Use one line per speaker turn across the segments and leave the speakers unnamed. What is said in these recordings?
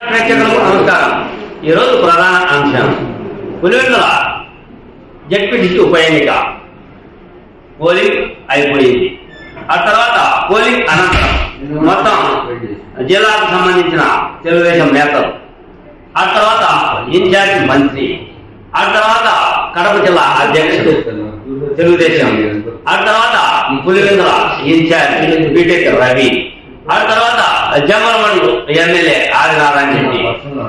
ప్రేక్షకులకు నమస్కారం. ఈరోజు ప్రధాన అంశం. పులివెందుల జడ్పీటీసీ ఉప ఎన్నిక. పోలింగ్ అయిపోయింది. ఆ తర్వాత పోలింగ్ అనంతరం మొత్తం జిల్లాకు సంబంధించిన తెలుగుదేశం నేతలు ఆ తర్వాత ఇన్ఛార్జ్ మంత్రి ఆ తర్వాత కడప జిల్లా అధ్యక్షుడు తెలుగుదేశం ఆ తర్వాత పులివెందుల ఇన్ఛార్జ్ బీటెక్ రవి ఆ తర్వాత జమ్మలమడుగు ఎమ్మెల్యే ఆదినారాయణ రెడ్డి.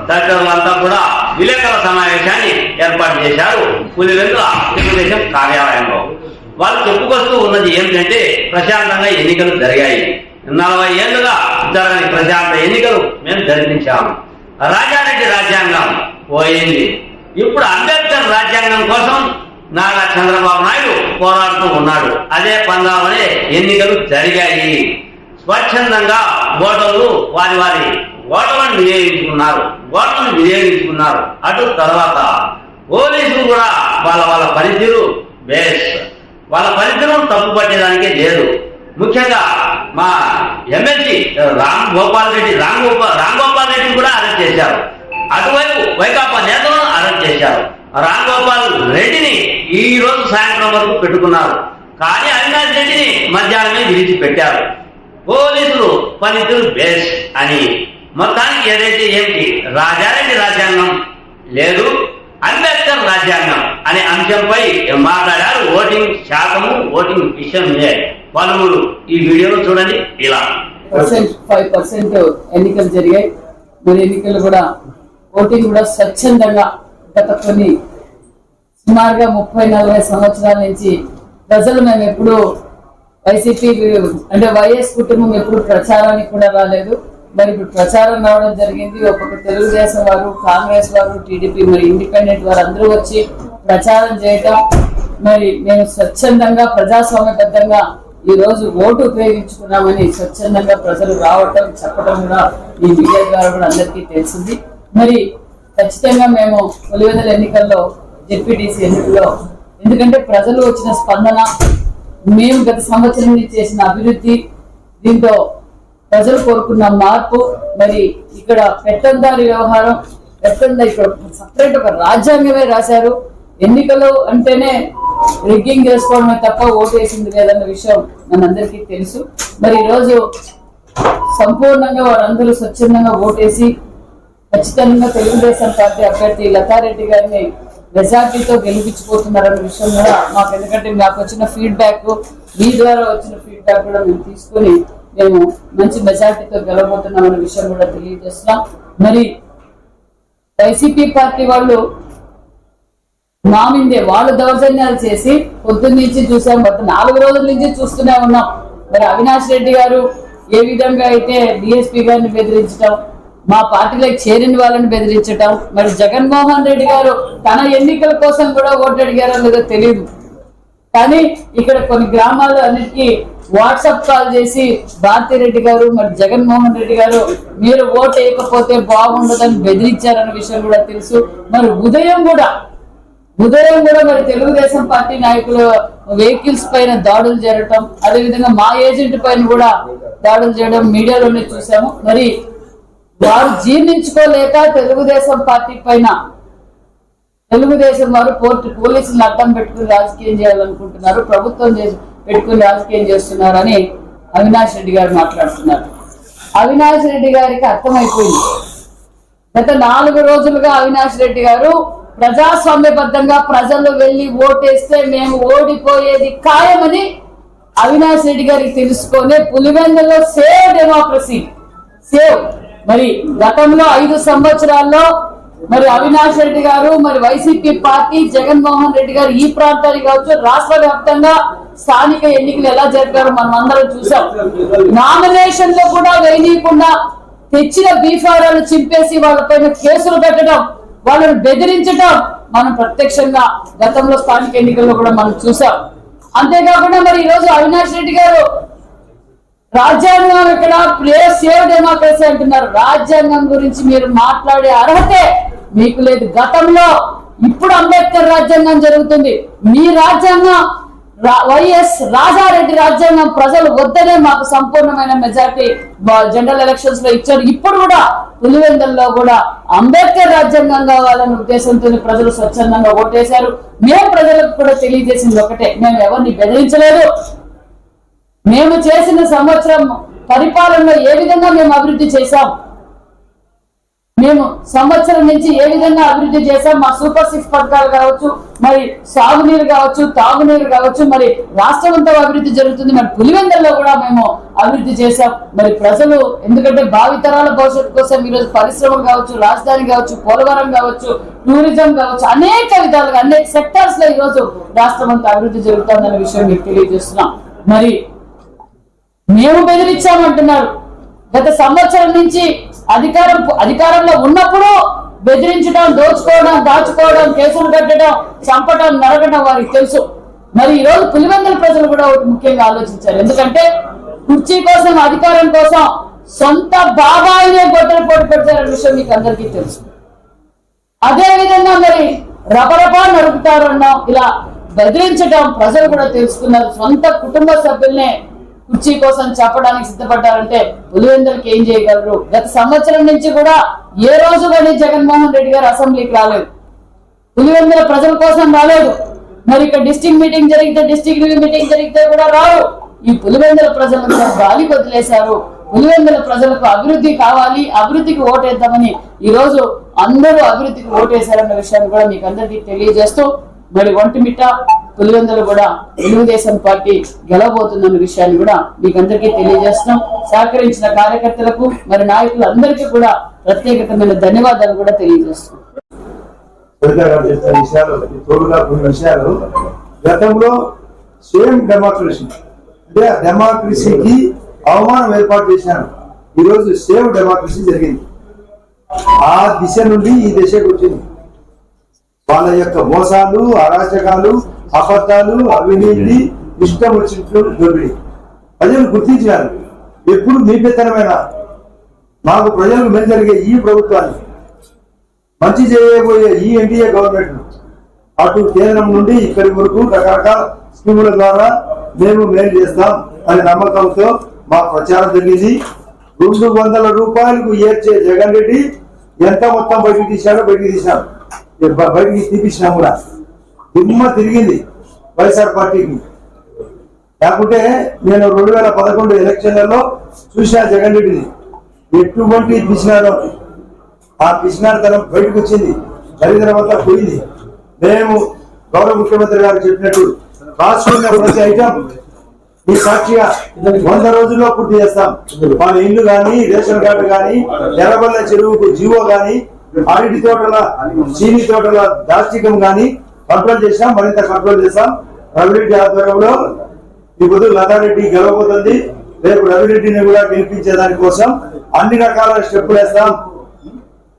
తదితరులంతా కూడా విలేకరుల సమావేశాన్ని ఏర్పాటు చేశారు. పులివెందుల తెలుగుదేశం కార్యాలయంలో. వాళ్ళు చెప్పుకొస్తూ ఉన్నది ఏమిటంటే ప్రశాంతంగా ఎన్నికలు జరిగాయి. నలభై ఏళ్ళుగా జరగని ప్రశాంత ఎన్నికలు మేము జరిపించాము. రాజారెడ్డి రాజ్యాంగం పోయింది. ఇప్పుడు అంబేద్కర్ రాజ్యాంగం కోసం నారా చంద్రబాబు నాయుడు పోరాడుతూ ఉన్నాడు. అదే పందాలోనే ఎన్నికలు జరిగాయి. స్వచ్ఛందంగా ఓటర్లు వారి వారి ఓటర్లను వినియోగించుకున్నారు. ఓటర్లను వినియోగించుకున్నారు. అటు తర్వాత పోలీసులు కూడా వాళ్ళ వాళ్ళ పనితీరు బేస్ వాళ్ళ పనితీరు తప్పు పట్టేదానికే లేదు. ముఖ్యంగా మా ఎమ్మెల్సీ రామ్ గోపాల్ రెడ్డి రామ్ గోపాల్ రామ్ గోపాల్ రెడ్డిని కూడా అరెస్ట్ చేశారు. అటువైపు వైకాపా నేతలను అరెస్ట్ చేశారు. రామ్ గోపాల్ రెడ్డిని ఈ రోజు సాయంత్రం వరకు పెట్టుకున్నారు. కానీ అవినాష్ రెడ్డిని మధ్యాహ్నమే విడిచిపెట్టారు. పోలీసులు పనితీరు బేస్ అని. మొత్తానికి ఏదైతే ఏమిటి? రాజారెడ్డి రాజ్యాంగం లేదు అంబేద్కర్ రాజ్యాంగం అనే అంశంపై మాట్లాడారు? ఓటింగ్ శాతము ఓటింగ్ విషయం పలువురు ఈ వీడియోలో చూడండి ఇలా.
పర్సెంట్ ఫైవ్ పర్సెంట్ ఎన్నికలు జరిగాయి. మరి ఎన్నికలు కూడా ఓటింగ్ కూడా స్వచ్ఛందంగా గత కొన్ని సుమారుగా ముప్పై నలభై సంవత్సరాల నుంచి ప్రజలు మేము ఎప్పుడూ వైసీపీ అంటే వైఎస్ కుటుంబం ఎప్పుడు ప్రచారానికి కూడా రాలేదు. మరి ఇప్పుడు ప్రచారం రావడం జరిగింది. ఒక్కొక్క తెలుగుదేశం వారు కాంగ్రెస్ వారు టీడీపీ మరి ఇండిపెండెంట్ వారు అందరూ వచ్చి ప్రచారం చేయటం. మరి మేము స్వచ్ఛందంగా ప్రజాస్వామ్యబద్ధంగా ఈ రోజు ఓటు ఉపయోగించుకున్నామని స్వచ్ఛందంగా ప్రజలు రావటం చెప్పడం కూడా ఈ మీడియా ద్వారా కూడా అందరికీ తెలిసింది. మరి ఖచ్చితంగా మేము తొలివెదల ఎన్నికల్లో జెడ్పీటీసీ ఎన్నికల్లో ఎందుకంటే ప్రజలు వచ్చిన స్పందన మేము గత సంవత్సరం నుంచి చేసిన అభివృద్ధి దీంతో ప్రజలు కోరుకున్న మార్పు మరి ఇక్కడ పెట్టందారి వ్యవహారం పెట్టందా ఇక్కడ సపరేట్ ఒక రాజ్యాంగమే రాశారు. ఎన్నికలు అంటేనే రిగ్గింగ్ చేసుకోవడమే తప్ప ఓటు వేసింది లేదన్న విషయం మనందరికీ తెలుసు. మరి ఈరోజు సంపూర్ణంగా వారందరూ స్వచ్ఛందంగా ఓటేసి ఖచ్చితంగా తెలుగుదేశం పార్టీ అభ్యర్థి లతారెడ్డి గారిని మెజార్టీతో గెలిపించిపోతున్నారన్న విషయం కూడా మాకు ఎందుకంటే మాకు వచ్చిన ఫీడ్బ్యాక్ మీ ద్వారా వచ్చిన ఫీడ్బ్యాక్ కూడా మేము తీసుకొని మేము మంచి మెజార్టీతో గెలవబోతున్నామన్న విషయం కూడా తెలియజేస్తున్నాం. మరి వైసీపీ పార్టీ వాళ్ళు మా మీదే వాళ్ళు దౌర్జన్యాలు చేసి పొద్దున్న నుంచి చూసాం మొత్తం నాలుగు రోజుల నుంచి చూస్తూనే ఉన్నాం. మరి అవినాష్ రెడ్డి గారు ఏ విధంగా అయితే డిఎస్పీ గారిని బెదిరించడం మా పార్టీలోకి చేరిన వాళ్ళని బెదిరించడం మరి జగన్మోహన్ రెడ్డి గారు తన ఎన్నికల కోసం కూడా ఓటు అడిగారో లేదో తెలియదు కానీ ఇక్కడ కొన్ని గ్రామాలు అన్నిటికీ వాట్సాప్ కాల్ చేసి భారతిరెడ్డి గారు మరి జగన్మోహన్ రెడ్డి గారు మీరు ఓటు వేయకపోతే బాగుండదని బెదిరించారన్న విషయం కూడా తెలుసు. మరి ఉదయం కూడా ఉదయం కూడా మరి తెలుగుదేశం పార్టీ నాయకులు వెహికల్స్ పైన దాడులు జరగటం అదేవిధంగా మా ఏజెంట్ పైన కూడా దాడులు చేయడం మీడియాలోనే చూసాము. మరి వారు జీర్ణించుకోలేక తెలుగుదేశం పార్టీ పైన తెలుగుదేశం వారు కోర్టు పోలీసులను అడ్డం పెట్టుకుని రాజకీయం చేయాలనుకుంటున్నారు ప్రభుత్వం పెట్టుకుని రాజకీయం చేస్తున్నారని అవినాష్ రెడ్డి గారు మాట్లాడుతున్నారు. అవినాష్ రెడ్డి గారికి అర్థమైపోయింది. గత నాలుగు రోజులుగా అవినాష్ రెడ్డి గారు ప్రజాస్వామ్యబద్ధంగా ప్రజలు వెళ్ళి ఓటేస్తే మేము ఓడిపోయేది ఖాయమని అవినాష్ రెడ్డి గారికి తెలుసుకొని పులివెందులో సేవ్ డెమోక్రసీ సేవ్. మరి గతంలో ఐదు సంవత్సరాల్లో మరి అవినాష్ రెడ్డి గారు మరి వైసీపీ పార్టీ జగన్మోహన్ రెడ్డి గారు ఈ ప్రాంతానికి కావచ్చు రాష్ట్ర వ్యాప్తంగా స్థానిక ఎన్నికలు ఎలా జరిపారు మనం అందరం చూసాం నామినేషన్లో కూడా వేయనీయకుండా తెచ్చిన బీఫారాలు చింపేసి వాళ్ళపైన కేసులు పెట్టడం వాళ్ళని బెదిరించడం మనం ప్రత్యక్షంగా గతంలో స్థానిక ఎన్నికల్లో కూడా మనం చూసాం అంతేకాకుండా మరి ఈ రోజు అవినాష్ రెడ్డి గారు రాజ్యాంగం ఇక్కడ ప్లేస్ సేవ్ డెమోక్రసీ అంటున్నారు. రాజ్యాంగం గురించి మీరు మాట్లాడే అర్హతే మీకు లేదు. గతంలో ఇప్పుడు అంబేద్కర్ రాజ్యాంగం జరుగుతుంది. మీ రాజ్యాంగం వైఎస్ రాజారెడ్డి రాజ్యాంగం ప్రజలు వద్దనే మాకు సంపూర్ణమైన మెజార్టీ జనరల్ ఎలక్షన్స్లో ఇచ్చారు. ఇప్పుడు కూడా పులివెందుల్లో కూడా అంబేద్కర్ రాజ్యాంగం కావాలనే ఉద్దేశంతో ప్రజలు స్వచ్ఛందంగా ఓటేశారు. మేము ప్రజలకు కూడా తెలియజేసింది ఒకటే. మేము ఎవరిని బెదిరించలేదు. మేము చేసిన సంవత్సరం పరిపాలనలో ఏ విధంగా మేము అభివృద్ధి చేశాం? మేము సంవత్సరం నుంచి ఏ విధంగా అభివృద్ధి చేశాం? మా సూపర్ సిక్స్ పథకాలు కావచ్చు మరి సాగునీరు కావచ్చు తాగునీరు కావచ్చు మరి రాష్ట్రం అంతా అభివృద్ధి జరుగుతుంది. మరి పులివెందల్లో కూడా మేము అభివృద్ధి చేశాం. మరి ప్రజలు ఎందుకంటే భావితరాల భవిష్యత్తు కోసం ఈరోజు పరిశ్రమలు కావచ్చు రాజధాని కావచ్చు పోలవరం కావచ్చు టూరిజం కావచ్చు అనేక విధాలుగా అనేక సెక్టార్స్లో ఈరోజు రాష్ట్రం అంతా అభివృద్ధి జరుగుతుందన్న విషయం మీకు తెలియజేస్తున్నాం. మరి మేము బెదిరించామంటున్నారు. గత సంవత్సరం నుంచి అధికారం అధికారంలో ఉన్నప్పుడు బెదిరించడం దోచుకోవడం దాచుకోవడం కేసులు కట్టడం చంపడం నరగడం వారికి తెలుసు. మరి ఈ రోజు పులివెందుల ప్రజలు కూడా ముఖ్యంగా ఆలోచించారు. ఎందుకంటే కుర్చీ కోసం అధికారం కోసం సొంత బాబాయినే గొడ్డలు పోటీ పెడతారనే విషయం మీకు అందరికీ తెలుసు. అదే విధంగా మరి రపరపా నరుకుతారన్నాం ఇలా బెదిరించడం ప్రజలు కూడా తెలుసుకున్నారు. సొంత కుటుంబ సభ్యుల్నే కుర్చీ కోసం చెప్పడానికి సిద్ధపడ్డారంటే పులివెందులకి ఏం చేయగలరు? గత సంవత్సరం నుంచి కూడా ఏ రోజు కానీ జగన్మోహన్ రెడ్డి గారు అసెంబ్లీకి రాలేదు. పులివెందుల ప్రజల కోసం రాలేదు. మరి ఇక్కడ డిస్టిక్ మీటింగ్ జరిగితే డిస్టిక్ మీటింగ్ జరిగితే కూడా రావు. ఈ పులివెందుల ప్రజలను గాలి వదిలేశారు. పులివెందుల ప్రజలకు అభివృద్ధి కావాలి అభివృద్ధికి ఓటేద్దామని ఈ రోజు అందరూ అభివృద్ధికి ఓటేశారన్న విషయాన్ని కూడా మీకు అందరికీ తెలియజేస్తూ మరి ఒంటిమిట్ట పులివెందులు కూడా తెలుగుదేశం పార్టీ గెలవబోతుందన్న విషయాన్ని కూడా మీకు అందరికీ తెలియజేస్తున్నాం. సహకరించిన కార్యకర్తలకు మరి నాయకులందరికీ కూడా ప్రత్యేకతమైన ధన్యవాదాలు కూడా తెలియజేస్తున్నాం.
విషయాలు తోడుగా కొన్ని విషయాలు గతంలో సేమ్ డెమోక్రసీ అంటే డెమోక్రసీకి అవమానం ఏర్పాటు చేశాను ఈ రోజు సేమ్ డెమోక్రసీ జరిగింది. ఆ దిశ నుండి ఈ దిశకు వచ్చింది. వాళ్ళ యొక్క మోసాలు అరాచకాలు అబద్ధాలు అవినీతి ఇష్టం వచ్చినట్లు దొరికి ప్రజలు గుర్తించినారు. ఎప్పుడు పెత్తనమైన మాకు ప్రజలకు మేలు జరిగే ఈ ప్రభుత్వాన్ని మంచి చేయబోయే ఈ ఎన్డీఏ గవర్నమెంట్ అటు కేంద్రం నుండి ఇక్కడి వరకు రకరకాల స్కీముల ద్వారా మేము మేలు చేస్తాం అనే నమ్మకంతో మా ప్రచారం జరిగింది. రెండు వందల రూపాయలకు ఏర్చే జగన్ రెడ్డి ఎంత మొత్తం బయటికి తీశాడో బయటికి తీశాడు. బయటికి తీపించినా కూడా. దిమ్మ తిరిగింది వైఎస్ఆర్ పార్టీకి. లేకుంటే నేను రెండు వేల పదకొండు ఎలక్షన్లలో చూసిన జగన్ రెడ్డిని. ఎటువంటి తీసినాడో ఆ పిసినారితనం బయటకు వచ్చింది దరిద్రం అంతా పోయింది. మేము గౌరవ ముఖ్యమంత్రి గారు చెప్పినట్టు రాసుకున్న ప్రతి ఐటమ్ ఈ సాక్షిగా వంద రోజుల్లో పూర్తి చేస్తాం. మన ఇల్లు కానీ రేషన్ కార్డు కానీ ఎర్రబల్ల చెరువుకు జీవో కానీ అరటి తోటల చీని తోటల దాష్టికం కానీ కంట్రోల్ చేసాం మరింత కంట్రోల్ చేస్తాం రవిరెడ్డి ఆధ్వర్యంలో ఇప్పుడు లతారెడ్డి గెలవబోతుంది. రేపు రవిరెడ్డిని కూడా గెలిపించే దానికోసం అన్ని రకాల స్టెప్పులు వేస్తాం.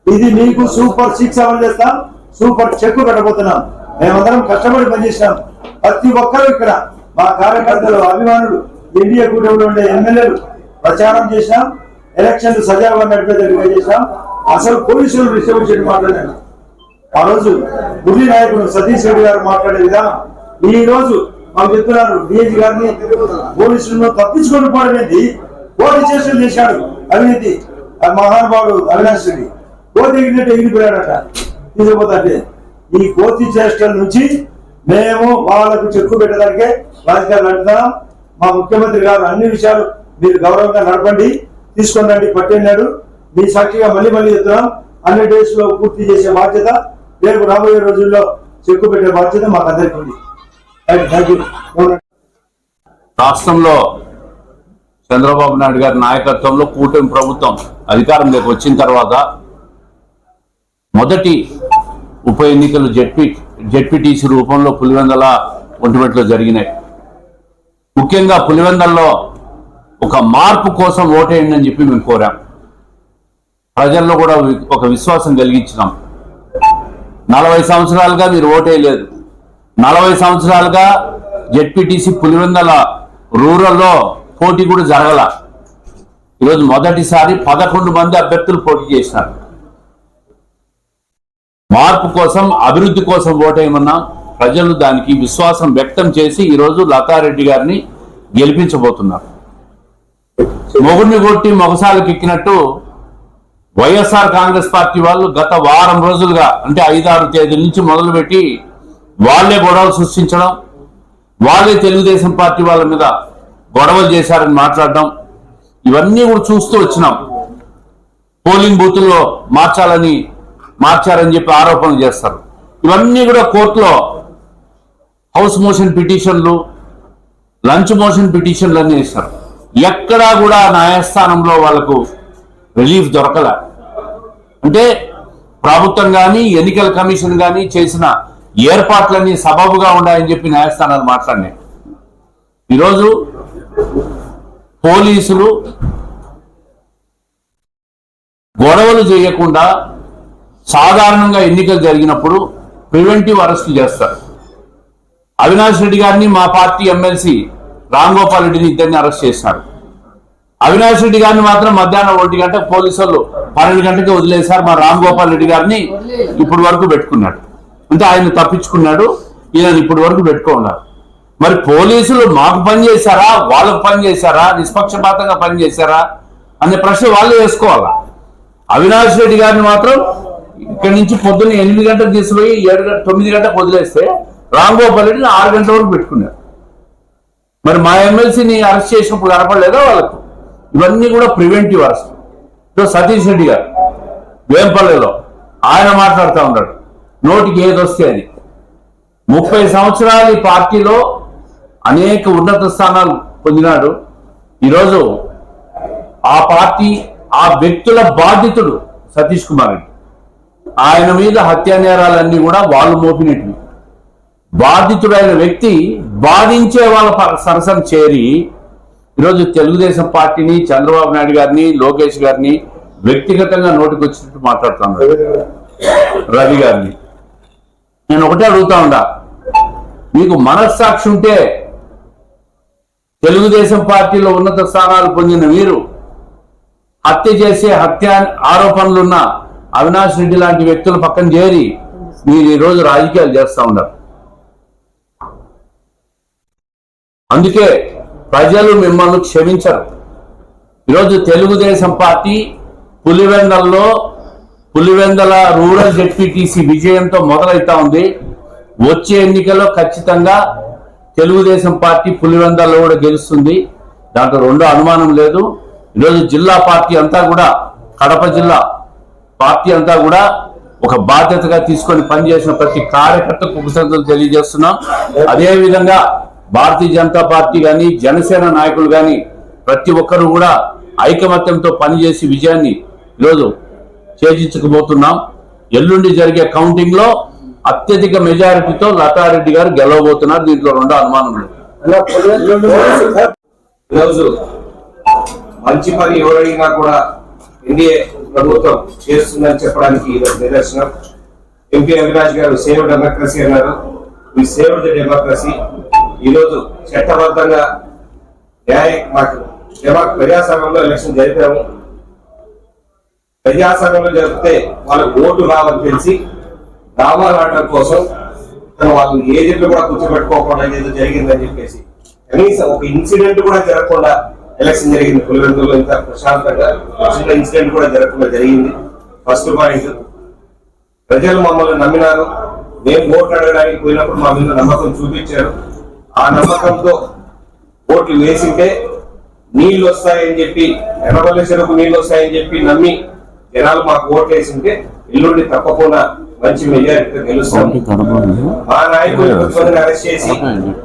ఇది మీకు సూపర్ సిక్స్ అమలు చేస్తాం. సూపర్ చెక్ పెట్టబోతున్నాం. మేమందరం కష్టపడి పనిచేసినాం. ప్రతి ఒక్కరు ఇక్కడ మా కార్యకర్తలు అభిమానులు ఎన్డీఏ కూటమిలో ఉండే ఎమ్మెల్యేలు ప్రచారం చేసినాం ఎలక్షన్లు సజావుగా నడిపేటట్టుగా చేసినాం అసలు పోలీసులు విషయం చెట్టు మాట్లాడాను ఆ రోజు బుద్ధి నాయకుడు సతీష్ రెడ్డి గారు మాట్లాడే విధానం ఈ రోజు మాకు చెప్తున్నారు డిఎజీ గారిని పోలీసులను తప్పించుకొని పోవడమేంటి కోటి చేష్టలు చేశాడు అవినీతి. మహానుభావుడు అవినాష్ రెడ్డి. కోతి ఎగిరినట్టు ఎగిరిపోయాడట. తీసుకుపోతే ఈ కోతి చేష్టల నుంచి మేము వాళ్ళకు చెక్కు పెట్టడానికే రాజకీయాలు నడుపుతున్నాం. మా ముఖ్యమంత్రి గారు అన్ని విషయాలు మీరు గౌరవంగా నడపండి తీసుకొని రండి పట్టేనాడు మీ సాక్షిగా మళ్ళీ మళ్ళీ చెప్తున్నాం. అన్ని డేస్లో పూర్తి చేసే బాధ్యత రేపు రాబోయే రోజుల్లో చెక్కు పెట్టే బాధ్యత మాకు అందరికీ ఉంది
రాష్ట్రంలో చంద్రబాబు నాయుడు గారి నాయకత్వంలో కూటమి ప్రభుత్వం అధికారంలోకి వచ్చిన తర్వాత మొదటి ఉప ఎన్నికలు జడ్పీ జడ్పీటీసీ రూపంలో పులివెందల ఒంటిమెట్లో జరిగినాయి. ముఖ్యంగా పులివెందల్లో ఒక మార్పు కోసం ఓటేయండి అని చెప్పి మేము కోరాం. ప్రజల్లో కూడా ఒక విశ్వాసం కలిగించినాం. నలభై సంవత్సరాలుగా మీరు ఓటేయలేదు నలభై సంవత్సరాలుగా జెడ్పీటీసీ పులివెందల రూరల్లో పోటీ కూడా జరగల. ఈరోజు మొదటిసారి పదకొండు మంది అభ్యర్థులు పోటీ చేసినారు మార్పు కోసం అభివృద్ధి కోసం ఓటేయమన్నా ప్రజలు దానికి విశ్వాసం వ్యక్తం చేసి ఈరోజు లతారెడ్డి గారిని గెలిపించబోతున్నారు. మొగుడిని కొట్టి మొగసాలకు ఎక్కినట్టు వైఎస్ఆర్ కాంగ్రెస్ పార్టీ వాళ్ళు గత వారం రోజులుగా అంటే ఐదారు తేదీ నుంచి మొదలుపెట్టి వాళ్ళే గొడవలు సృష్టించడం వాళ్ళే తెలుగుదేశం పార్టీ వాళ్ళ మీద గొడవలు చేశారని మాట్లాడడం ఇవన్నీ కూడా చూస్తూ వచ్చినాం. పోలింగ్ బూతుల్లో మార్చాలని మార్చారని చెప్పి ఆరోపణలు చేస్తారు. ఇవన్నీ కూడా కోర్టులో హౌస్ మోషన్ పిటిషన్లు లంచ్ మోషన్ పిటిషన్లు అన్నీ వేస్తారు ఎక్కడా కూడా న్యాయస్థానంలో వాళ్ళకు రిలీఫ్ దొరకల. అంటే ప్రభుత్వం కానీ ఎన్నికల కమిషన్ కానీ చేసిన ఏర్పాట్లన్నీ సబబుగా ఉన్నాయని చెప్పి న్యాయస్థానాలు మాట్లాడినాయి. ఈరోజు పోలీసులు గొడవలు చేయకుండా సాధారణంగా ఎన్నికలు జరిగినప్పుడు ప్రివెంటివ్ అరెస్ట్ చేస్తారు. అవినాష్ రెడ్డి గారిని మా పార్టీ ఎమ్మెల్సీ రామ్ గోపాల్ రెడ్డిని ఇద్దరిని అరెస్ట్ చేశారు. అవినాష్ రెడ్డి గారిని మాత్రం మధ్యాహ్నం ఒంటి గంట పోలీసు వాళ్ళు పన్నెండు గంటకి వదిలేశారు. మా రామ్ గోపాల్ రెడ్డి గారిని ఇప్పటి వరకు పెట్టుకున్నాడు. అంటే ఆయన తప్పించుకున్నాడు. ఈయన ఇప్పటి వరకు పెట్టుకున్నాడు మరి పోలీసులు మాకు పని చేశారా? వాళ్ళకు పని చేశారా? నిష్పక్షపాతంగా పని చేశారా? అనే ప్రశ్న వాళ్ళు వేసుకోవాలా? అవినాష్ రెడ్డి గారిని మాత్రం ఇక్కడి నుంచి పొద్దున్న ఎనిమిది గంటలకు తీసుకుపోయి ఏడు గంట తొమ్మిది గంటలకు వదిలేస్తే రామ్ గోపాల్ రెడ్డిని ఆరు గంటల వరకు పెట్టుకున్నారు. మరి మా ఎమ్మెల్సీని అరెస్ట్ చేసినప్పుడు కనపడలేదా వాళ్ళకు? ఇవన్నీ కూడా preventive arrest so Satish Reddy గారు వేంపల్లెలో ఆయన మాట్లాడుతూ ఉన్నాడు. నోటికి ఏది వస్తే అది. ముప్పై సంవత్సరాలు ఈ పార్టీలో అనేక ఉన్నత స్థానాలు పొందినాడు. ఈరోజు ఆ పార్టీ ఆ వ్యక్తుల బాధితుడు సతీష్ కుమార్ రెడ్డి. ఆయన మీద హత్యా నేరాలన్నీ కూడా వాళ్ళు మోపినట్టు. బాధితుడైన వ్యక్తి బాధించే వాళ్ళ సరసన చేరి ఈరోజు తెలుగుదేశం పార్టీని చంద్రబాబు నాయుడు గారిని లోకేష్ గారిని వ్యక్తిగతంగా నోటికి వచ్చినట్టు రవి గారిని. నేను ఒకటే అడుగుతా ఉండా మీకు మనస్సాక్షి ఉంటే తెలుగుదేశం పార్టీలో ఉన్నత స్థానాలు పొందిన మీరు హత్య చేసే హత్య ఆరోపణలున్న అవినాష్ రెడ్డి లాంటి వ్యక్తుల పక్కన చేరి మీరు ఈరోజు రాజకీయాలు చేస్తా ఉన్నారు. అందుకే ప్రజలు మిమ్మల్ని క్షమించరు. ఈరోజు తెలుగుదేశం పార్టీ పులివెందల్లో పులివెందల రూరల్ జెడ్పీటీసీ విజయంతో మొదలైతా ఉంది. వచ్చే ఎన్నికల్లో ఖచ్చితంగా తెలుగుదేశం పార్టీ పులివెందల్లో కూడా గెలుస్తుంది. దాంట్లో రెండో అనుమానం లేదు. ఈరోజు జిల్లా పార్టీ అంతా కూడా కడప జిల్లా పార్టీ అంతా కూడా ఒక బాధ్యతగా తీసుకొని పనిచేసిన ప్రతి కార్యకర్తకు కృతజ్ఞతలు తెలియజేస్తున్నాం. అదేవిధంగా భారతీయ జనతా పార్టీ కానీ జనసేన నాయకులు కానీ ప్రతి ఒక్కరూ కూడా ఐకమత్యంతో పనిచేసి విజయాన్ని ఈరోజు చేజించకపోతున్నాం ఎల్లుండి జరిగే కౌంటింగ్లో అత్యధిక మెజారిటీతో లతారెడ్డి గారు గెలవబోతున్నారు. దీంట్లో రెండో అనుమానం
ఈరోజు మంచి పని ఎవరైనా కూడా ఎన్డీఏ ప్రభుత్వం చేస్తుందని చెప్పడానికి ఈరోజు నిదర్శనం. MP Avinash garu save democracy అన్నారు. ఈ సేవ్ ద డెమోక్రసీ ఈరోజు చట్టబద్ధంగా న్యాయ మాకు డెమో ప్రజాస్వామ్యంలో ఎలక్షన్ జరిపాము. ప్రజాసంఘంలో జరిపితే వాళ్ళకు ఓటు రావని తెలిసి రావాలనడం కోసం తను వాళ్ళు జట్లు కూడా కూర్చోబెట్టుకోకుండా ఏదో జరిగిందని చెప్పేసి కనీసం ఒక ఇన్సిడెంట్ కూడా జరగకుండా ఎలక్షన్ జరిగింది. పులివెందులో ఇంత ప్రశాంతంగా చిన్న ఇన్సిడెంట్ కూడా జరగకుండా జరిగింది. First point. ప్రజలు మమ్మల్ని నమ్మినారు. మేము ఓట్లు అడగడానికి పోయినప్పుడు మా మీద నమ్మకం చూపించారు. ఆ నమ్మకంతో ఓట్లు వేసింటే నీళ్ళు వస్తాయని చెప్పి ఎర్రబల్లి చెరుకు నీళ్ళు వస్తాయని చెప్పి నమ్మి జనాలు మాకు ఓట్లు వేసింటే ఎల్లుండి తప్పకుండా మంచి మెజారిటీతో గెలుస్తాం. మా నాయకులు కొంతమందిని అరెస్ట్ చేసి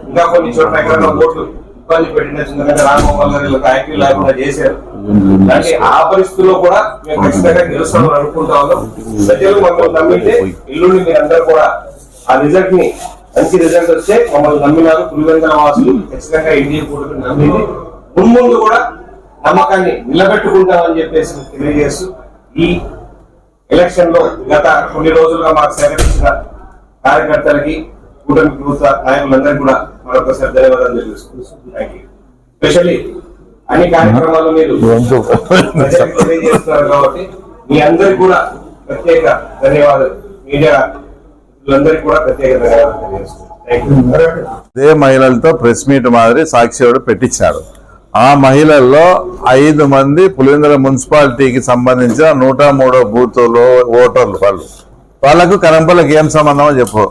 ఇంకా కొన్ని చోట్ల ఎక్కడైనా ఓట్లు ఇబ్బంది పెట్టిన ఎందుకంటే రామగోపాల్ గారు ఐక్యూ లేకుండా చేశారు. కానీ ఆ పరిస్థితుల్లో కూడా మేము ఖచ్చితంగా గెలుస్తామని అనుకుంటా ఉన్నాం. ప్రజలు మమ్మల్ని నమ్మితే ఇల్లుండి మీరందరూ కూడా ఆ రిజల్ట్ని మంచి రిజల్ట్ వస్తే మమ్మల్ని నమ్మినారు. పులివెందన వాసులు ఖచ్చితంగా ఇండియా కూడా నమ్మింది. మున్ముందు కూడా నమ్మకాన్ని నిలబెట్టుకుంటామని చెప్పేసి తెలియజేస్తూ ఈ ఎలక్షన్లో గత కొన్ని రోజులుగా మాకు సేకరించిన కార్యకర్తలకి కూటమి ప్రభుత్వ నాయకులందరికీ కూడా మరొకసారి ధన్యవాదాలు తెలియజేసుకుంటున్నాను థ్యాంక్ యూ స్పెషల్లీ అన్ని కార్యక్రమాలు మీరు తెలియజేస్తున్నారు కాబట్టి మీ అందరికి కూడా ప్రత్యేక ధన్యవాదాలు. మీడియా
అదే మహిళలతో ప్రెస్ మీట్ మాదిరి సాక్షి వాడు పెట్టించారు ఆ మహిళల్లో ఐదు మంది పులివెందుల మున్సిపాలిటీకి సంబంధించిన నూట మూడో బూతులో ఓటర్లు వాళ్ళు. వాళ్ళకు కరంపల్లికి ఏం సంబంధమో చెప్పు.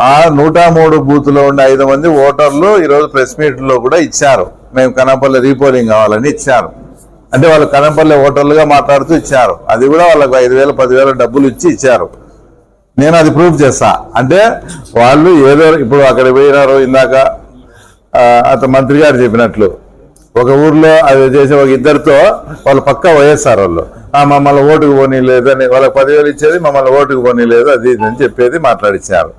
ఆ నూట మూడు బూత్లో ఉండే ఐదు మంది ఓటర్లు ఈరోజు ప్రెస్ మీట్లో కూడా ఇచ్చారు. మేము కనంపల్లి రీపోలింగ్ కావాలని ఇచ్చారు. అంటే వాళ్ళు కనంపల్లి ఓటర్లుగా మాట్లాడుతూ ఇచ్చారు. అది కూడా వాళ్ళకు ఐదు వేలు పదివేలు డబ్బులు ఇచ్చి ఇచ్చారు. నేను అది ప్రూఫ్ చేస్తా. అంటే వాళ్ళు ఏదో ఇప్పుడు అక్కడ పోయినారు ఇందాక అతను మంత్రి గారు చెప్పినట్లు. ఒక ఊర్లో అది చేసే ఒక ఇద్దరితో వాళ్ళు పక్క వైఎస్ఆర్ వాళ్ళు. మమ్మల్ని ఓటుకు పోనీ లేదని వాళ్ళకి పదివేలు ఇచ్చేది మమ్మల్ని ఓటుకు పోనీ లేదు అది ఇది అని చెప్పేది మాట్లాడిచ్చారు.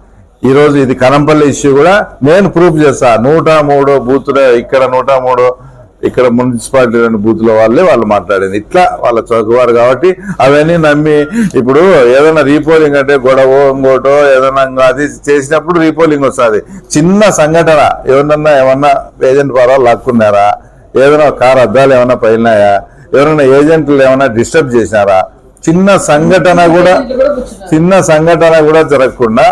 ఈరోజు ఇది కనంపల్లి ఇష్యూ కూడా నేను ప్రూఫ్ చేస్తా. నూట మూడు బూతులే ఇక్కడ నూట మూడు ఇక్కడ మున్సిపాలిటీ రెండు బూత్ల వాళ్ళే వాళ్ళు మాట్లాడింది. ఇట్లా వాళ్ళ చౌకవారు కాబట్టి అవన్నీ నమ్మి ఇప్పుడు ఏదైనా రీపోలింగ్ అంటే గొడవ ఇంకోటో ఏదైనా అది చేసినప్పుడు రీపోలింగ్ వస్తుంది. చిన్న సంఘటన ఎవరన్నా ఏమన్నా ఏజెంట్ ద్వారా లాక్కున్నారా? ఏదైనా కార్ అద్దాలు ఏమైనా పైనాయా ఎవరైనా ఏజెంట్లు ఏమైనా డిస్టర్బ్ చేసినారా? చిన్న సంఘటన కూడా చిన్న సంఘటన కూడా జరగకుండా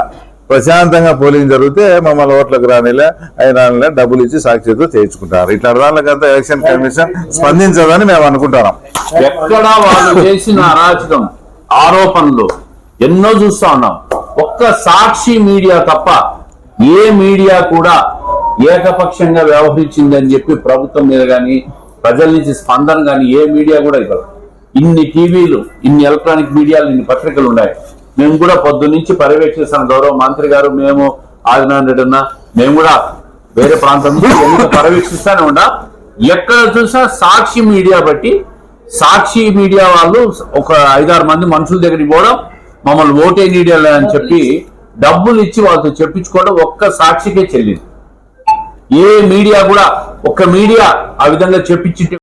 ప్రశాంతంగా పోలింగ్ జరిగితే మమ్మల్ని ఓట్లకు రానిలే అయినా డబ్బులు ఇచ్చి సాక్షితో చేయించుకుంటారు. ఇట్లా దానికంతా ఎలక్షన్ కమిషన్ స్పందించదని మేము అనుకుంటున్నాం.
ఎక్కడ వాళ్ళు చేసిన అరాచకం ఆరోపణలు ఎన్నో చూస్తా ఉన్నాం. ఒక్క సాక్షి మీడియా తప్ప ఏ మీడియా కూడా ఏకపక్షంగా వ్యవహరించిందని చెప్పి ప్రభుత్వం మీద కానీ ప్రజల నుంచి స్పందన కానీ ఏ మీడియా కూడా ఇవ్వదు. ఇన్ని టీవీలు ఇన్ని ఎలక్ట్రానిక్ మీడియాలు ఇన్ని పత్రికలు ఉన్నాయి. మేము కూడా పొద్దు పర్యవేక్షిస్తాం. పర్యవేక్షిస్తాను గౌరవ మంత్రి గారు మేము ఆదినారాయణ రెడ్డి ఉన్నా మేము కూడా వేరే ప్రాంతం నుంచి పర్యవేక్షిస్తానే ఉన్నా ఎక్కడ చూసినా సాక్షి మీడియా బట్టి సాక్షి మీడియా వాళ్ళు ఒక ఐదారు మంది మనుషుల దగ్గరికి పోవడం మమ్మల్ని ఓటే నీడియాలే అని చెప్పి డబ్బులు ఇచ్చి వాళ్ళతో చెప్పించుకోవడం ఒక్క సాక్షికే చెల్లింది. ఏ మీడియా కూడా ఒక్క మీడియా ఆ విధంగా చెప్పించి